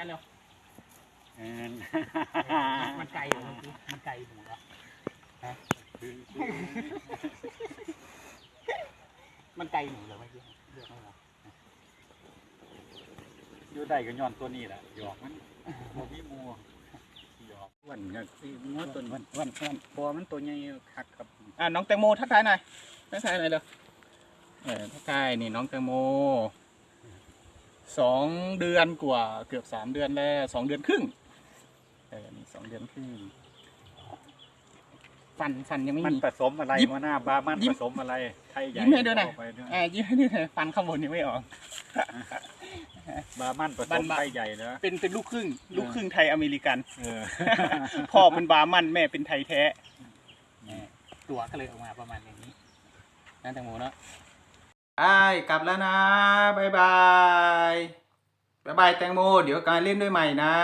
กันเร็วเออมันไกลเหรอเมื่อกี้มันไกลหมูเหรอฮะมันไกลหมูเหรอเมื่อกี้เลือกไม่เหรออยู่ได้ก็ย้อนตัวนี้แหละหยอกมันบ่มีหมูหยอกอ้วนก็สิงัวตัวนี้อ้วนอ้วนอ้วนเพราะว่ามันตัวใหญ่คักครับอ่าน้องแตงโมทักทายหน่อยทักทายหน่อยเร็วเออทักทายนี่น้องแตงโม สองเดือนกว่าเกือบสามเดือนแล้วสองเดือนครึ่งเออนี่สองเดือนครึ่งฟันฟันยังไม่มันมี ผสมอะไรยิ้มมาหน้าบามันยิ้ผมสมอะไรไทยใหญ่ยิ้มให้ด้วยหน่อยเข้าไปด้วยอ่ายิ้มให้ดูหน่อยฟันข้างบนยังไม่ออก บามันผสบ้านมบาไทยใหญ่เนอะเป็นเป็นลูกครึ่ง ลูกครึ่งไทยอเมริกัน เออ พ่อเป็นบาร์มันแม่เป็นไทยแท้ ตัวก็เลยออกมาประมาณอย่างนี้นั่นแตงโมเนาะ ไอ้กลับแล้วนะบายบายบายบายแตงโม เดี๋ยวการเล่นด้วยใหม่นะ